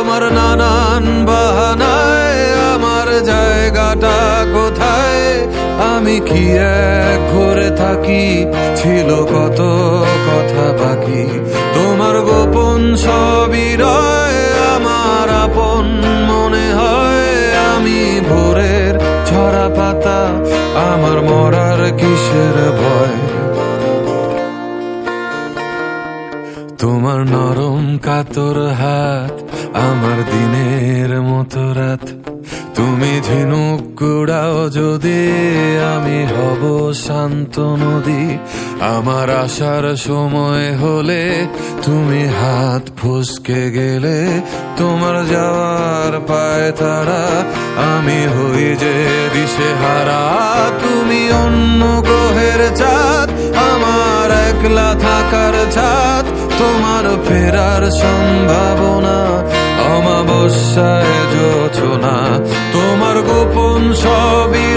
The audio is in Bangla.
তোমার নানান বাহানায়, আমার জায়গাটা কোথায়? আমি কি এক ঘরে থাকি? ছিল কত কথা বাকি? তোমার গোপন সবই রয়, আমার আপন মনে হয়। আমি ভোরের ছড়া পাতা, আমার মরার কিসের ভয়? তোমার নরম কাতর হাত, আমার দিনের মতো রাত। তুমি ঝিনুক গুড়াও যদি, আমি হব শান্ত নদী। আমার আসার সময় হলে তুমি হাত ফুসকে গেলে, তোমার যাওয়ার পায় তারা। আমি হই যে দিশে হারা তুমি অন্য গ্রহের চাঁদ। আমার একলা থাকার ছাদ তোমার ফেরার সম্ভাবনা অমাবস্যায় যোচনা। তোমার গোপন সবিরা